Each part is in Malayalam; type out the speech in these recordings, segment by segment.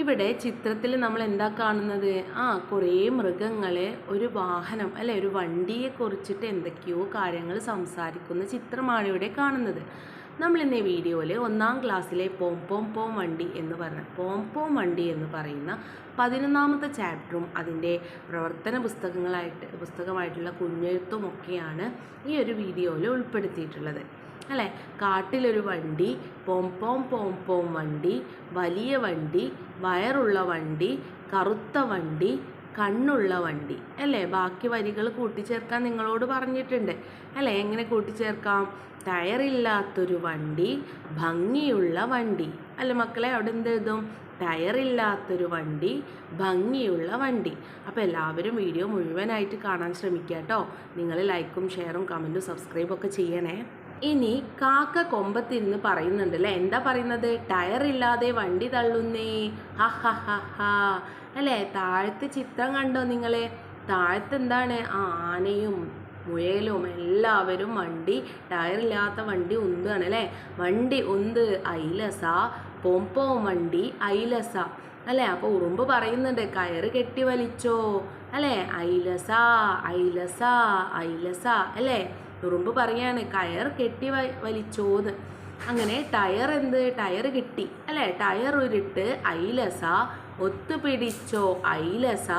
ഇവിടെ ചിത്രത്തിൽ നമ്മൾ എന്താ കാണുന്നത്? ആ കുറേ മൃഗങ്ങളെ ഒരു വാഹനം അല്ലെ ഒരു വണ്ടിയെ കുറിച്ചിട്ട് എന്തൊക്കെയോ കാര്യങ്ങൾ സംസാരിക്കുന്ന ചിത്രമാണ് ഇവിടെ കാണുന്നത്. നമ്മൾ ഇന്ന് ഈ വീഡിയോയിൽ ഒന്നാം ക്ലാസ്സിലെ പോം പോം പോം വണ്ടി എന്ന് പറഞ്ഞ പോം പോം വണ്ടി എന്ന് പറയുന്ന പതിനൊന്നാമത്തെ ചാപ്റ്ററും അതിന്റെ പ്രവർത്തന പുസ്തകങ്ങളായിട്ട് പുസ്തകമായിട്ടുള്ള കുഞ്ഞെഴുത്തും ഒക്കെയാണ് ഈ ഒരു വീഡിയോയിൽ ഉൾപ്പെടുത്തിയിട്ടുള്ളത്. അല്ലേ? കാട്ടിലൊരു വണ്ടി പോം പോം പോം പോം വണ്ടി വലിയ വണ്ടി വയറുള്ള വണ്ടി കറുത്ത വണ്ടി കണ്ണുള്ള വണ്ടി. അല്ലേ? ബാക്കി വരികൾ കൂട്ടിച്ചേർക്കാൻ നിങ്ങളോട് പറഞ്ഞിട്ടുണ്ട്. അല്ലേ? എങ്ങനെ കൂട്ടിച്ചേർക്കാം? ടയറില്ലാത്തൊരു വണ്ടി ഭംഗിയുള്ള വണ്ടി. അല്ല മക്കളെ അവിടെ എന്ത് എഴുതും? ടയറില്ലാത്തൊരു വണ്ടി ഭംഗിയുള്ള വണ്ടി. അപ്പോൾ എല്ലാവരും വീഡിയോ മുഴുവനായിട്ട് കാണാൻ ശ്രമിക്കുക കേട്ടോ. നിങ്ങൾ ലൈക്കും ഷെയറും കമന്റും സബ്സ്ക്രൈബും ഒക്കെ ചെയ്യണേ. ഇനി കാക്ക കൊമ്പത്തിരുന്ന് പറയുന്നുണ്ട് അല്ലേ? എന്താ പറയുന്നത്? ടയറില്ലാതെ വണ്ടി തള്ളുന്നേ. ഹ ഹ ഹ. അല്ലേ? താഴത്തെ ചിത്രം കണ്ടോ നിങ്ങളെ? താഴത്തെന്താണ്? ആ ആനയും മുയലും എല്ലാവരും വണ്ടി ടയറില്ലാത്ത വണ്ടി ഉന്താണ് അല്ലേ? വണ്ടി ഉന്ത് ഐലസ പോം പോം വണ്ടി ഐലസ അല്ലേ? അപ്പോൾ ഉറുമ്പ് പറയുന്നുണ്ട് കയറ് കെട്ടി വലിച്ചോ. അല്ലേ? ഐലസ ഐലസ ഐലസ അല്ലേ? ഉറുമ്പ് പറയാണ് കയർ കെട്ടി വലിച്ചോന്ന്. അങ്ങനെ ടയർ എന്ത്? ടയർ കിട്ടി. അല്ലേ? ടയർ ഉരുട്ട് ഐലസ ഒത്തുപിടിച്ചോ ഐലസ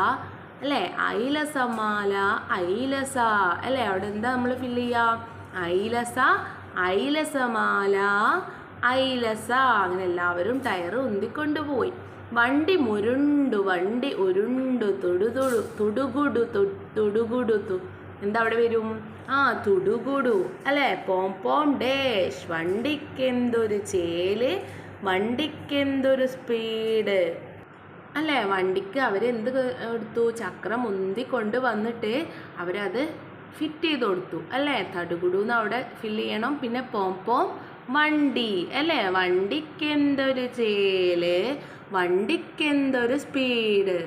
അല്ലേ? ഐലസമാല ഐലസ അല്ലേ? അവിടെ എന്താ നമ്മൾ ഫില്ല് ചെയ്യുക ഐലസ ഐലസമാല ഐലസ അങ്ങനെ എല്ലാവരും ടയർ ഉന്തിക്കൊണ്ടുപോയി വണ്ടി മുരുണ്ടു വണ്ടി ഉരുണ്ടു തൊടുതൊടു തുടുകുടു തു. എന്താ അവിടെ വരും? ആ തുടുകുടു. അല്ലേ? പോം പോം ഡേഷ്. വണ്ടിക്കെന്തൊരു ചേൽ വണ്ടിക്കെന്തൊരു സ്പീഡ്. അല്ലേ? വണ്ടിക്ക് അവരെന്ത് എടുത്തു? ചക്രം ഉന്തി കൊണ്ട് വന്നിട്ട് അവരത് ഫിറ്റ് ചെയ്ത് കൊടുത്തു അല്ലേ? തടുകുടൂന്ന് അവിടെ ഫില്ല് ചെയ്യണം. പിന്നെ പോം വണ്ടി അല്ലേ? വണ്ടിക്ക് വണ്ടിക്കെന്തൊരു ചേൽ? വണ്ടിക്കെന്തൊരു സ്പീഡ്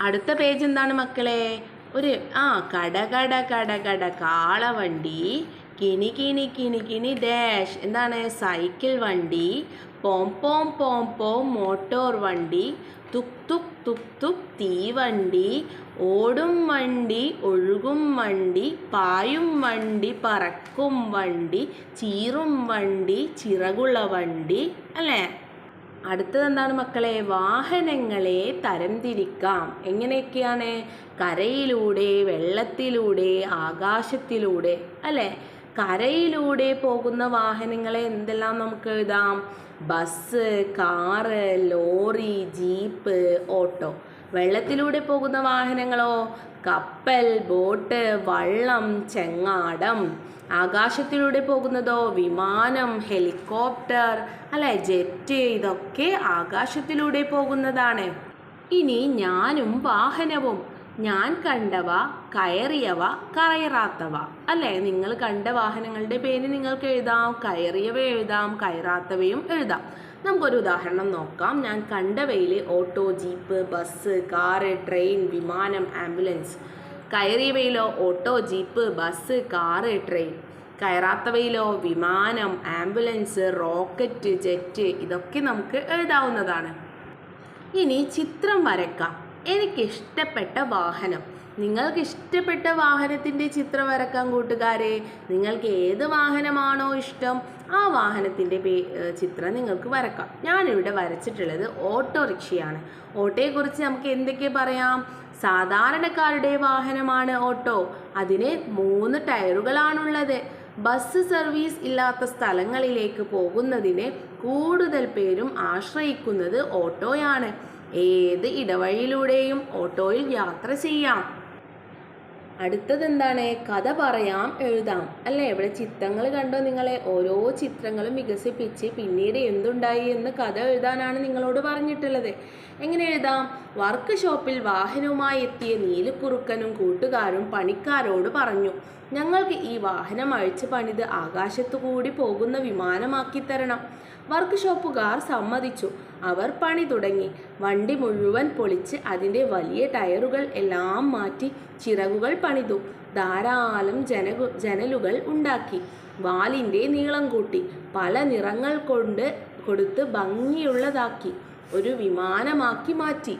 അടുത്ത പേജ് എന്താണ് മക്കളെ? ഒരു ആ കട കട കട കട കാളവണ്ടി കിണി കിണി കിണി കിണി ഡാഷ് എന്താണ്? സൈക്കിൾ വണ്ടി പോം പോം പോം പോം മോട്ടോർ വണ്ടി തുക് തുക് തുക് തുക് തീവണ്ടി ഓടും വണ്ടി ഒഴുകും വണ്ടി പായും വണ്ടി പറക്കും വണ്ടി ചീറും വണ്ടി ചിറകുള്ള വണ്ടി അല്ലേ? അടുത്തത് എന്താണ് മക്കളെ? വാഹനങ്ങളെ തരംതിരിക്കാം എങ്ങനെയൊക്കെയാണ്? കരയിലൂടെ വെള്ളത്തിലൂടെ ആകാശത്തിലൂടെ അല്ലേ? കരയിലൂടെ പോകുന്ന വാഹനങ്ങളെ എന്തെല്ലാം നമുക്ക് എഴുതാം? Bus car lorry jeep auto. വെള്ളത്തിലൂടെ പോകുന്ന വാഹനങ്ങളോ? കപ്പൽ ബോട്ട് വള്ളം ചെങ്ങാടം. ആകാശത്തിലൂടെ പോകുന്നതോ? വിമാനം ഹെലികോപ്റ്റർ. അല്ലെ ജെറ്റ് ഇതൊക്കെ ആകാശത്തിലൂടെ പോകുന്നതാണ്. ഇനി ഞാനും വാഹനവും. ഞാൻ കണ്ടവ കയറിയവ കയറാത്തവ. അല്ലേ? നിങ്ങൾ കണ്ട വാഹനങ്ങളുടെ പേര് നിങ്ങൾക്ക് എഴുതാം. കയറിയവ എഴുതാം കയറാത്തവയും എഴുതാം. നമുക്കൊരു ഉദാഹരണം നോക്കാം. ഞാൻ കണ്ടവയിൽ auto jeep bus car train വിമാനം ambulance. കയറിയവയിലോ auto jeep bus car train. കയറാത്തവയിലോ വിമാനം ആംബുലൻസ് റോക്കറ്റ് ജെറ്റ് ഇതൊക്കെ നമുക്ക് എഴുതാവുന്നതാണ്. ഇനി ചിത്രം വരക്കാം. എനിക്കിഷ്ടപ്പെട്ട വാഹനം. നിങ്ങൾക്ക് ഇഷ്ടപ്പെട്ട വാഹനത്തിന്റെ ചിത്രം വരക്കാൻ കൂട്ടുകാരെ. നിങ്ങൾക്ക് ഏത് വാഹനമാണോ ഇഷ്ടം ആ വാഹനത്തിന്റെ പേ ചിത്രം നിങ്ങൾക്ക് വരക്കാം. ഞാനിവിടെ വരച്ചിട്ടുള്ളത് ഓട്ടോറിക്ഷയാണ്. ഓട്ടോയെക്കുറിച്ച് നമുക്ക് എന്തൊക്കെ പറയാം? സാധാരണക്കാരുടെ വാഹനമാണ് ഓട്ടോ. അതിന് മൂന്ന് ടയറുകളാണുള്ളത്. ബസ് സർവീസ് ഇല്ലാത്ത സ്ഥലങ്ങളിലേക്ക് പോകുന്നതിനെ കൂടുതൽ പേരും ആശ്രയിക്കുന്നത് ഓട്ടോയാണ്. ഏത് ഇടവഴിയിലൂടെയും ഓട്ടോയിൽ യാത്ര ചെയ്യാം. അടുത്തത് എന്താണ് കഥ പറയാം എഴുതാം. അല്ലേ? ഇവിടെ ചിത്രങ്ങൾ കണ്ടോ നിങ്ങളെ? ഓരോ ചിത്രങ്ങളും വികസിപ്പിച്ച് പിന്നീട് എന്തുണ്ടായി എന്ന് കഥ എഴുതാനാണ് നിങ്ങളോട് പറഞ്ഞിട്ടുള്ളത്. എങ്ങനെ എഴുതാം? വർക്ക് ഷോപ്പിൽ വാഹനവുമായി എത്തിയ നീലക്കുറുക്കനും കൂട്ടുകാരും പണിക്കാരോട് പറഞ്ഞു ഞങ്ങൾക്ക് ഈ വാഹനം അഴിച്ചു പണിത് ആകാശത്തു കൂടി പോകുന്ന വിമാനമാക്കി തരണം. വർക്ക് ഷോപ്പുകാർ സമ്മതിച്ചു. അവർ പണി തുടങ്ങി. വണ്ടി മുഴുവൻ പൊളിച്ച് അതിന്റെ വലിയ ടയറുകൾ എല്ലാം മാറ്റി ചിറകുകൾ പണിതു. ധാരാളം ജനകു ജനലുകൾ ഉണ്ടാക്കി. വാലിന്റെ നീളം കൂട്ടി. പല നിറങ്ങൾ കൊണ്ട് കൊടുത്ത് ഭംഗിയുള്ളതാക്കി. ഒരു വിമാനമാക്കി മാറ്റി.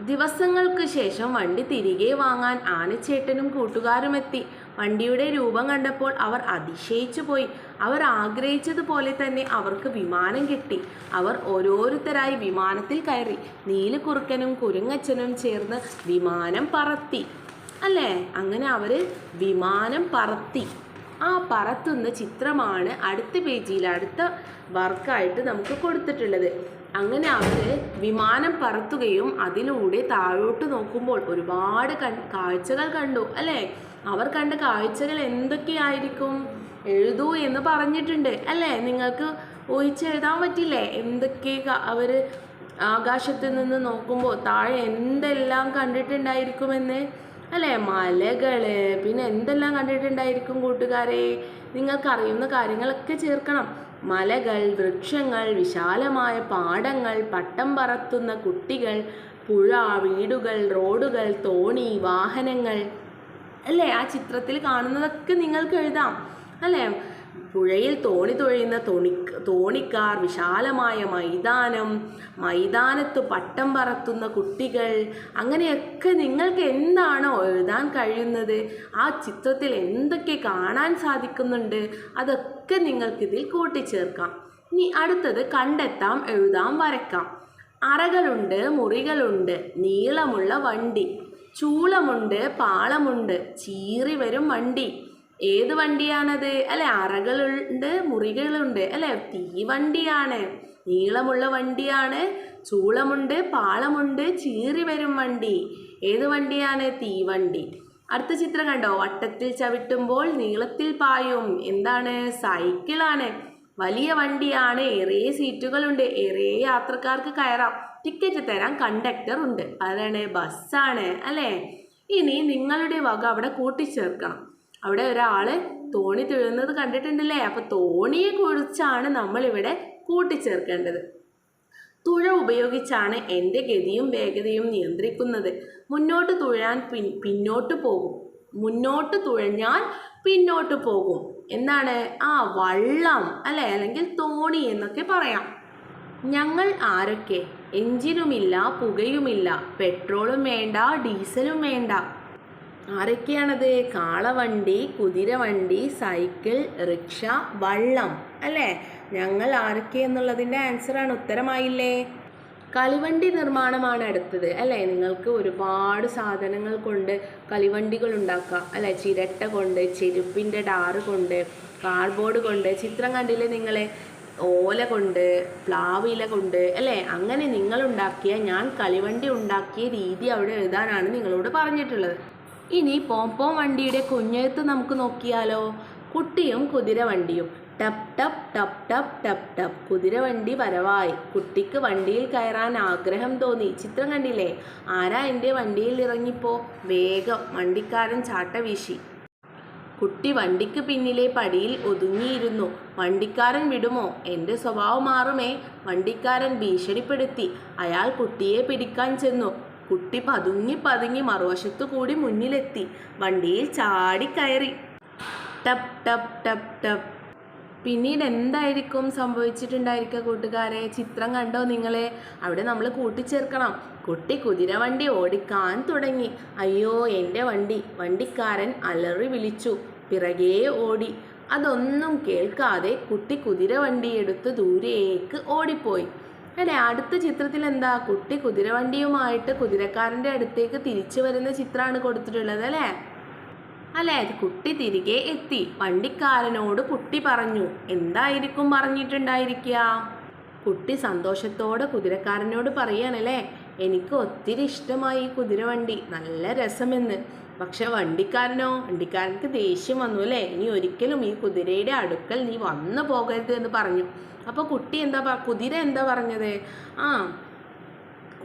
ദിവസങ്ങൾക്ക് ശേഷം വണ്ടി തിരികെ വാങ്ങാൻ ആനച്ചേട്ടനും കൂട്ടുകാരുമെത്തി. വണ്ടിയുടെ രൂപം കണ്ടപ്പോൾ അവർ അതിശയിച്ചു പോയി. അവർ ആഗ്രഹിച്ചതുപോലെ തന്നെ അവർക്ക് വിമാനം കിട്ടി. അവർ ഓരോരുത്തരായി വിമാനത്തിൽ കയറി. നീലക്കുറുക്കനും കുരങ്ങച്ചനും ചേർന്ന് വിമാനം പറത്തി. അല്ലേ? അങ്ങനെ അവർ വിമാനം പറത്തി. ആ പറത്തുന്ന ചിത്രമാണ് അടുത്ത പേജിൽ അടുത്ത വർക്കായിട്ട് നമുക്ക് കൊടുത്തിട്ടുള്ളത്. അങ്ങനെ അവർ വിമാനം പറത്തുകയും അതിലൂടെ താഴോട്ട് നോക്കുമ്പോൾ ഒരുപാട് കാഴ്ചകൾ കണ്ടു അല്ലേ? അവർ കണ്ട കാഴ്ചകൾ എന്തൊക്കെയായിരിക്കും? എഴുതൂ എന്ന് പറഞ്ഞിട്ടുണ്ട് അല്ലേ? നിങ്ങൾക്ക് ഒഴിച്ചെഴുതാൻ പറ്റില്ലേ? എന്തൊക്കെ അവർ ആകാശത്ത് നിന്ന് നോക്കുമ്പോൾ താഴെ എന്തെല്ലാം കണ്ടിട്ടുണ്ടായിരിക്കുമെന്ന്? അല്ലേ? മലകൾ പിന്നെ എന്തെല്ലാം കണ്ടിട്ടുണ്ടായിരിക്കും കൂട്ടുകാരെ? നിങ്ങൾക്കറിയുന്ന കാര്യങ്ങളൊക്കെ ചേർക്കണം. മലകൾ വൃക്ഷങ്ങൾ വിശാലമായ പാടങ്ങൾ പട്ടം പറത്തുന്ന കുട്ടികൾ പുഴ വീടുകൾ റോഡുകൾ തോണി വാഹനങ്ങൾ. അല്ലേ? ആ ചിത്രത്തിൽ കാണുന്നതൊക്കെ നിങ്ങൾക്ക് എഴുതാം. അല്ലേ? പുഴയിൽ തോണി തുഴയുന്ന തോണി തോണിക്കാർ വിശാലമായ മൈതാനം മൈതാനത്ത് പട്ടം പറത്തുന്ന കുട്ടികൾ അങ്ങനെയൊക്കെ നിങ്ങൾക്ക് എന്താണോ എഴുതാൻ കഴിയുന്നത്? ആ ചിത്രത്തിൽ എന്തൊക്കെ കാണാൻ സാധിക്കുന്നുണ്ട്? അതൊക്കെ നിങ്ങൾക്കിതിൽ കൂട്ടിച്ചേർക്കാം. ഇനി അടുത്തത് കണ്ടെത്താം എഴുതാം വരക്കാം അറകളുണ്ട് മുറികളുണ്ട് നീളമുള്ള വണ്ടി. ചൂളമുണ്ട് പാളമുണ്ട് ചീറി വരും വണ്ടി. ഏത് വണ്ടിയാണത്? അല്ലെ അറകളുണ്ട് മുറികളുണ്ട്. അല്ലെ തീവണ്ടിയാണ് നീളമുള്ള വണ്ടിയാണ് ചൂളമുണ്ട് പാളമുണ്ട് ചീറി വരും വണ്ടി. ഏത് വണ്ടിയാണ്? തീവണ്ടി അടുത്ത ചിത്രം കണ്ടോ? വട്ടത്തിൽ ചവിട്ടുമ്പോൾ നീളത്തിൽ പായും. എന്താണ്? സൈക്കിളാണ്. വലിയ വണ്ടിയാണ്. ഏറെ സീറ്റുകളുണ്ട്. ഏറെ യാത്രക്കാർക്ക് കയറാം. ടിക്കറ്റ് തരാൻ കണ്ടക്ടർ ഉണ്ട്. അതാണ് ബസ്സാണ്. അല്ലേ? ഇനി നിങ്ങളുടെ വക അവിടെ കൂട്ടിച്ചേർക്കണം. അവിടെ ഒരാൾ തോണി തുഴയുന്നത് കണ്ടിട്ടുണ്ടല്ലേ? അപ്പൊ തോണിയെ കുറിച്ചാണ് നമ്മളിവിടെ കൂട്ടിച്ചേർക്കേണ്ടത്. തുഴ ഉപയോഗിച്ചാണ് എന്റെ ഗതിയും വേഗതയും നിയന്ത്രിക്കുന്നത്. മുന്നോട്ട് തുഴാൻ പിൻ പിന്നോട്ട് പോകും. മുന്നോട്ട് തുഴഞ്ഞാൽ പിന്നോട്ട് പോകും. എന്താണ്? ആ വള്ളം അല്ലേ? അല്ലെങ്കിൽ തോണി എന്നൊക്കെ പറയാം. ഞങ്ങൾ ആരൊക്കെ? എഞ്ചിനുമില്ല പുകയുമില്ല പെട്രോളും വേണ്ട ഡീസലും വേണ്ട. ആരൊക്കെയാണത്? കാളവണ്ടി കുതിരവണ്ടി സൈക്കിൾ റിക്ഷ വള്ളം. അല്ലേ? ഞങ്ങൾ ആരൊക്കെ എന്നുള്ളതിന്റെ ആൻസറാണ് ഉത്തരമായില്ലേ? കളിവണ്ടി നിർമ്മാണമാണ് അടുത്തത്. അല്ലേ? നിങ്ങൾക്ക് ഒരുപാട് സാധനങ്ങൾ കൊണ്ട് കളിവണ്ടികൾ ഉണ്ടാക്കാം. അല്ലേ? ചിരട്ട കൊണ്ട് ചെരുപ്പിന്റെ ഡാറ് കൊണ്ട് കാർഡ്ബോർഡ് കൊണ്ട് ചിത്രം കണ്ടില്ലേ നിങ്ങളെ? ഓല കൊണ്ട് പ്ലാവില കൊണ്ട്. അല്ലേ? അങ്ങനെ നിങ്ങൾ ഉണ്ടാക്കിയ ഞാൻ കളിവണ്ടി ഉണ്ടാക്കിയ രീതി അവിടെ എഴുതാനാണ് നിങ്ങളോട് പറഞ്ഞിട്ടുള്ളത്. ഇനി പോംപോം വണ്ടിയുടെ കുഞ്ഞെഴുത്ത് നമുക്ക് നോക്കിയാലോ? കുട്ടിയും കുതിരവണ്ടിയും ടപ് ടപ് ടപ് ടപ് ടപ് ടപ്. കുതിരവണ്ടി വരവായി. കുട്ടിക്ക് വണ്ടിയിൽ കയറാൻ ആഗ്രഹം തോന്നി. ചിത്രം കണ്ടില്ലേ? ആരാ എന്റെ വണ്ടിയിൽ ഇറങ്ങിപ്പോ? വേഗം വണ്ടിക്കാരൻ ചാട്ട വീശി. കുട്ടി വണ്ടിക്ക് പിന്നിലെ പടിയിൽ ഒതുങ്ങിയിരുന്നു. വണ്ടിക്കാരൻ വിടുമോ? എന്റെ സ്വഭാവം മാറുമേ. വണ്ടിക്കാരൻ ഭീഷണിപ്പെടുത്തി. അയാൾ കുട്ടിയെ പിടിക്കാൻ ചെന്നു. കുട്ടി പതുങ്ങി പതുങ്ങി മറുവശത്തു കൂടി മുന്നിലെത്തി. വണ്ടിയിൽ ചാടി കയറി. ടപ് ടപ് ടപ് ടപ്. പിന്നീട് എന്തായിരിക്കും സംഭവിച്ചിട്ടുണ്ടായിരിക്കുക കൂട്ടുകാരെ? ചിത്രം കണ്ടോ നിങ്ങളെ? അവിടെ നമ്മൾ കൂട്ടിച്ചേർക്കണം. കുട്ടി കുതിരവണ്ടി ഓടിക്കാൻ തുടങ്ങി. അയ്യോ എന്റെ വണ്ടി. വണ്ടിക്കാരൻ അലറി വിളിച്ചു. പിറകെ ഓടി. അതൊന്നും കേൾക്കാതെ കുട്ടി കുതിരവണ്ടി എടുത്ത് ദൂരേക്ക് ഓടിപ്പോയി. അല്ലേ? അടുത്ത ചിത്രത്തിൽ എന്താ? കുട്ടി കുതിരവണ്ടിയുമായിട്ട് കുതിരക്കാരന്റെ അടുത്തേക്ക് തിരിച്ചു വരുന്ന ചിത്രമാണ് കൊടുത്തിട്ടുള്ളത് അല്ലേ? അല്ലേ? കുട്ടി തിരികെ എത്തി. വണ്ടിക്കാരനോട് കുട്ടി പറഞ്ഞു എന്തായിരിക്കും പറഞ്ഞിട്ടുണ്ടായിരിക്കുക? കുട്ടി സന്തോഷത്തോടെ കുതിരക്കാരനോട് പറയാണല്ലേ എനിക്ക് ഒത്തിരി ഇഷ്ടമായി ഈ കുതിരവണ്ടി. നല്ല രസമെന്ന്. പക്ഷെ വണ്ടിക്കാരനോ വണ്ടിക്കാരനക്ക് ദേഷ്യം വന്നു അല്ലേ? ഇനി ഒരിക്കലും ഈ കുതിരയുടെ അടുക്കൽ നീ വന്നു പോകരുത് എന്ന് പറഞ്ഞു. അപ്പോൾ കുട്ടി എന്താ കുതിര എന്താ പറഞ്ഞത്? ആ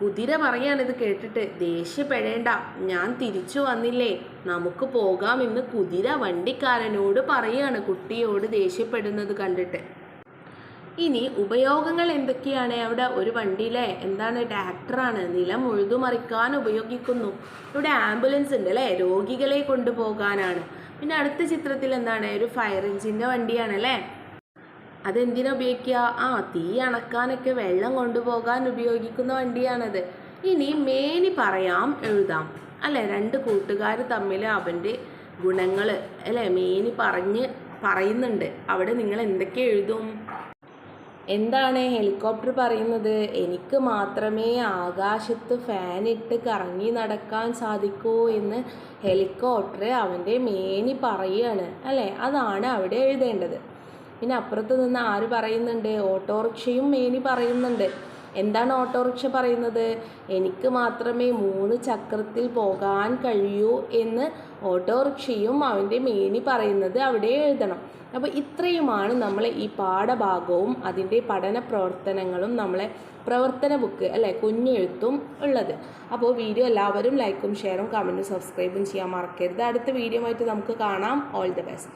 കുതിര പറയാണ് ഇത് കേട്ടിട്ട്. ദേഷ്യപ്പെടേണ്ട. ഞാൻ തിരിച്ചു വന്നില്ലേ? നമുക്ക് പോകാമെന്ന് കുതിര വണ്ടിക്കാരനോട് പറയാണ് കുട്ടിയോട് ദേഷ്യപ്പെടുന്നത് കണ്ടിട്ട്. ഇനി ഉപയോഗങ്ങൾ എന്തൊക്കെയാണ്? അവിടെ ഒരു വണ്ടിയിലെ എന്താണ് ട്രാക്ടറാണ് നിലം ഉഴുതുമറിക്കാൻ ഉപയോഗിക്കുന്നു. ഇവിടെ ആംബുലൻസ് ഉണ്ട് അല്ലേ? രോഗികളെ കൊണ്ടുപോകാനാണ്. പിന്നെ അടുത്ത ചിത്രത്തിൽ എന്താണ്? ഒരു ഫയർ എഞ്ചിന്റെ വണ്ടിയാണ് അല്ലേ? അതെന്തിനാ ഉപയോഗിക്കുക? ആ തീ അണക്കാനൊക്കെ വെള്ളം കൊണ്ടുപോകാൻ ഉപയോഗിക്കുന്ന വണ്ടിയാണത്. ഇനി മേനി പറയാം എഴുതാം. അല്ലേ? രണ്ട് കൂട്ടുകാർ തമ്മിൽ അവന്റെ ഗുണങ്ങൾ അല്ലെ? മേനി പറഞ്ഞ് പറയുന്നുണ്ട്. അവിടെ നിങ്ങൾ എന്തൊക്കെ എഴുതും? എന്താണ് ഹെലികോപ്റ്റർ പറയുന്നത്? എനിക്ക് മാത്രമേ ആകാശത്ത് ഫാൻ ഇട്ട് കറങ്ങി നടക്കാൻ സാധിക്കൂ എന്ന് ഹെലികോപ്റ്റർ അവന്റെ മേനി പറയുകയാണ് അല്ലേ? അതാണ് അവിടെ എഴുതേണ്ടത്. പിന്നെ അപ്പുറത്ത് നിന്ന് ആര് പറയുന്നുണ്ട്? ഓട്ടോറിക്ഷയും മേനി പറയുന്നുണ്ട്. എന്താണ് ഓട്ടോറിക്ഷ പറയുന്നത്? എനിക്ക് മാത്രമേ മൂന്ന് ചക്രത്തിൽ പോകാൻ കഴിയൂ എന്ന് ഓട്ടോറിക്ഷയും അവന്റെ മേനി പറയുന്നത് അവിടെ എഴുതണം. അപ്പോൾ ഇത്രയുമാണ് നമ്മൾ ഈ പാഠഭാഗവും അതിന്റെ പഠന പ്രവർത്തനങ്ങളും നമ്മളെ പ്രവർത്തന ബുക്ക് അല്ലേ കുഞ്ഞെഴുത്തും ഉള്ളത്. അപ്പോൾ വീഡിയോ എല്ലാവരും ലൈക്കും ഷെയറും കമന്റും സബ്സ്ക്രൈബും ചെയ്യാൻ മറക്കരുത്. അടുത്ത വീഡിയോ ആയിട്ട് നമുക്ക് കാണാം. All the best.